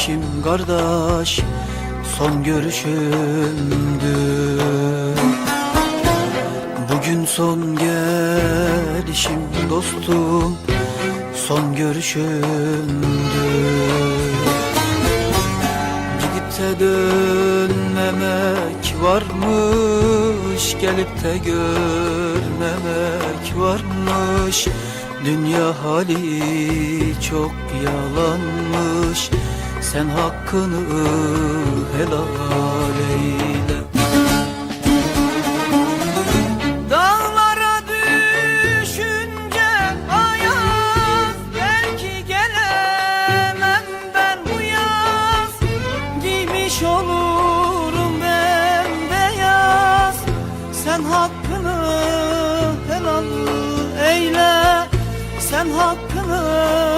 Gelişim kardeş Son görüşümdü. Bugün son gelişim dostum Son görüşümdü. Gidip de dönmemek varmış Gelip de görmemek varmış. Dünya hali çok yalanmış Sen hakkını helal eyle. Dağlara düşünce ayaz Belki gelemem ben bu yaz. Giymiş olurum ben beyaz. Sen hakkını helal eyle. Sen hakkını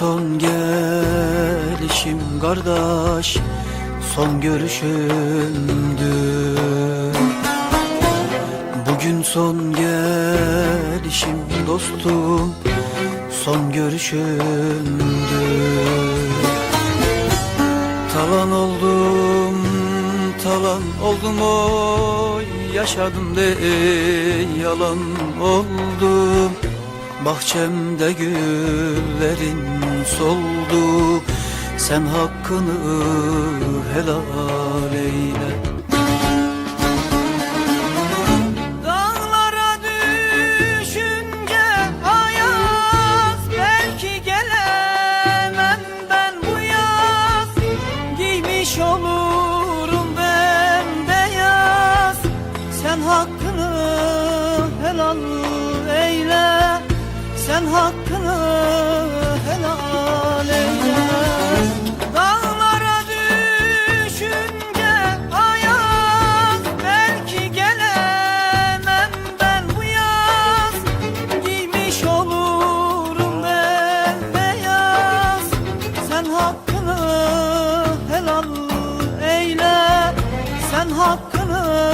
son gelişim kardeş Son görüşümdü. Bugün son gelişim dostum Son görüşümdü. Talan oldum, talan oldum oy Yaşadım de yalan oldum Bahçemde güllerin soldu. Sen hakkını helal eyle. Olurum ben beyaz. Sen hakkını helal eyle Sen hakkını helal eyle Dağlara düşünce ayaz. Belki gelemem ben bu yaz. Giymiş olurum ben beyaz. Sen hakkını helal eyle. Sen hakkını